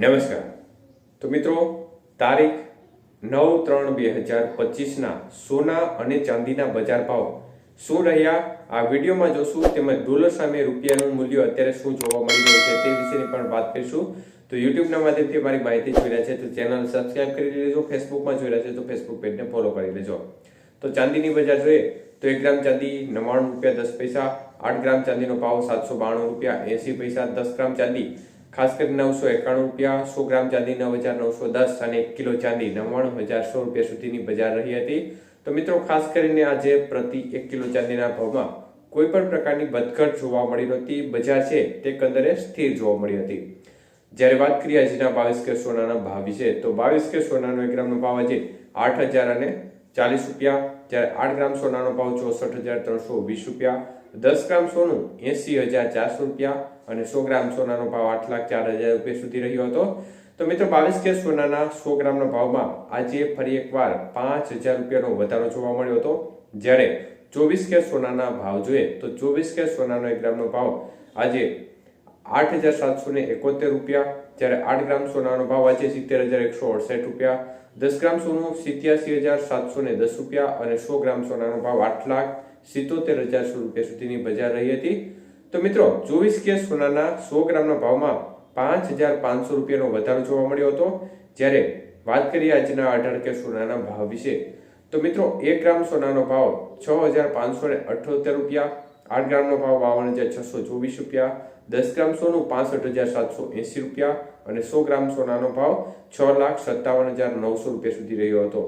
નમસ્કાર. તો મિત્રો, તારીખ નવ ત્રણ બે હજાર પચીસના સોના અને ચાંદીના બજાર ભાવ. શું રહ્યા? આ વિડીયોમાં જોશું તેમજ ડોલર સામે રૂપિયાનું મૂલ્ય અત્યારે શું જોવા મળી રહ્યું છે તે વિશેની પણ વાત કરીશું. તો યુટ્યુબના માધ્યમથી મારી માહિતી જોઈ રહ્યા છે તો ચેનલ સબસ્ક્રાઇબ કરી લેજો, ફેસબુકમાં જોઈ રહ્યા છે તો ફેસબુક પેજને ફોલો કરી લેજો. તો ચાંદીની બજાર જોઈએ તો એક ગ્રામ ચાંદી નવ્વાણું રૂપિયા દસ પૈસા, આઠ ગ્રામ ચાંદીનો ભાવ સાતસો બાણું રૂપિયા એંસી પૈસા દસ ગ્રામ ચાંદી ખાસ કરીને નવસો એકાણું રૂપિયા, સો ગ્રામ ચાંદી નવ હજાર નવસો દસ અને એક કિલો ચાંદી નવ્વાણું હજાર સો રૂપિયા સુધીની બજાર રહી હતી. તો મિત્રો, ખાસ કરીને આજે પ્રતિ એક કિલો ચાંદીના ભાવમાં કોઈ પણ પ્રકારની વધઘટ જોવા મળી નહોતી. બજાર છે તે કંદરે સ્થિર જોવા મળી હતી. જ્યારે વાત કરીએ આજના બાવીસ કે સોનાના ભાવ વિશે, તો બાવીસ કે સોનાનો એક ગ્રામનો ભાવ આજે આઠ હજાર અને ચાલીસ રૂપિયા. જ્યારે આઠ ગ્રામ સોનાનો ભાવ ચોસઠ હજાર ત્રણસો વીસ રૂપિયા. દસ ગ્રામ સોનું એસી હજાર ચારસો રૂપિયા. અને સો ગ્રામ સોનાનો ભાવ આઠ લાખ ચાર હજાર રૂપિયા સુધી રહ્યો હતો. તો મિત્રો, બાવીસ કે સોનાના સો ગ્રામના ભાવમાં આજે ફરી એકવાર પાંચ હજાર રૂપિયાનો વધારો જોવા મળ્યો હતો. જ્યારે ચોવીસ કે સોનાના ભાવ જોઈએ તો ચોવીસ કે સોનાનો એક ગ્રામનો ભાવ આજે આઠ હજાર સાતસો ને એકોતેર રૂપિયા. જ્યારે આઠ ગ્રામ સોનાનો ભાવ આજે સિત્તેર હજાર એકસો અડસઠ રૂપિયા. દસ ગ્રામ સોનું સિત્યાસી હજાર સાતસો ને દસ રૂપિયા અને સો ગ્રામ સોનાનો ભાવ આઠ લાખ સિત્તોતેર હજાર સો રૂપિયા સુધીની બજાર રહી હતી. તો મિત્રો, ચોવીસ કે સોનાના સો ગ્રામના ભાવમાં પાંચ હજાર પાંચસો રૂપિયાનો વધારો જોવા મળ્યો હતો. જ્યારે વાત કરીએ આજના અઢાર કે સોનાના ભાવ વિશે, તો મિત્રો, એક ગ્રામ સોનાનો ભાવ છ હજાર પાંચસો ને અઠ્યોતેર રૂપિયા, આઠ ગ્રામનો ભાવ બાવન હજાર છસો ચોવીસ રૂપિયા, દસ ગ્રામ સોનું પાસઠ હજાર સાતસો એંસી રૂપિયા અને સો ગ્રામ સોનાનો ભાવ છ લાખ સત્તાવન હજાર નવસો રૂપિયા સુધી રહ્યો હતો.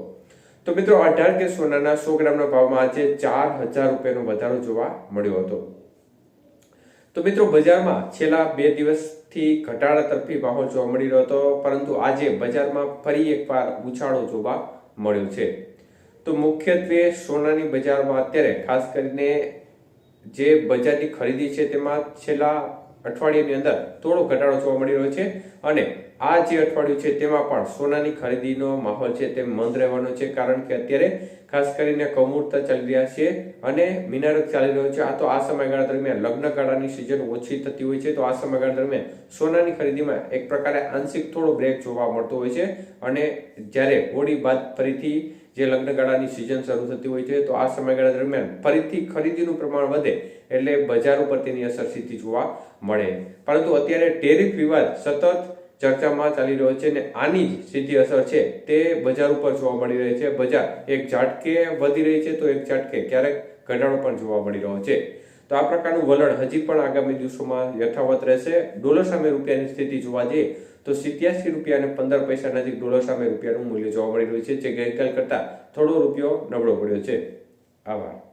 તો મિત્રો, અઢાર કે સોનાના સો ગ્રામના ભાવમાં આજે ચાર હજાર રૂપિયાનો વધારો જોવા મળ્યો હતો. તો મિત્રો, બજારમાં છેલ્લા બે દિવસથી ઘટાડા તરફી માહોલ જોવા મળી રહ્યો હતો, પરંતુ આજે બજારમાં ફરી એકવાર ઉછાળો જોવા મળ્યો છે. તો મુખ્યત્વે સોનાની બજારમાં અત્યારે ખાસ કરીને જે બજારની ખરીદી છે, તેમાં છેલ્લા અઠવાડિયાની અંદર થોડો ઘટાડો જોવા મળી રહ્યો છે અને આ જે અઠવાડિયું છે, તેમાં પણ સોનાની ખરીદીનો માહોલ છે તે મંદ રહેવાનો છે, કારણ કે અત્યારે ખાસ કરીને કમૂરતા ચાલી રહ્યા છે અને મિનારક ચાલી રહ્યો છે. આ તો આ સમયગાળા દરમિયાન લગ્નગાળાની સિઝન ઓછી થતી હોય છે. તો આ સમયગાળા દરમિયાન સોનાની ખરીદીમાં એક પ્રકારે આંશિક થોડો બ્રેક જોવા મળતો હોય છે. અને જ્યારે હોળી બાદ ફરીથી જે લગ્નગાળાની સિઝન શરૂ થતી હોય છે, તો આ સમયગાળા દરમિયાન ફરીથી ખરીદીનું પ્રમાણ વધે એટલે બજાર ઉપર તેની અસર સીધી જોવા મળે. પરંતુ અત્યારે ટેરિફ વિવાદ સતત ચર્ચામાં ચાલી રહ્યો છે અને આની જ સીધી અસર છે તે બજાર ઉપર જોવા મળી રહી છે. બજાર એક ઝાટકે વધી રહી છે તો એક ઝાટકે ક્યારેક ઘટાડો પણ જોવા મળી રહ્યો છે. તો આ પ્રકારનું વલણ હજી પણ આગામી દિવસોમાં યથાવત રહેશે. ડોલર સામે રૂપિયાની સ્થિતિ જોવા જઈએ તો સિત્યાસી રૂપિયા અને પંદર પૈસા નજીક ડોલર સામે રૂપિયાનું મૂલ્ય જોવા મળી રહ્યું છે, જે ગઈકાલ કરતાં થોડો રૂપિયો નબળો પડ્યો છે. આભાર.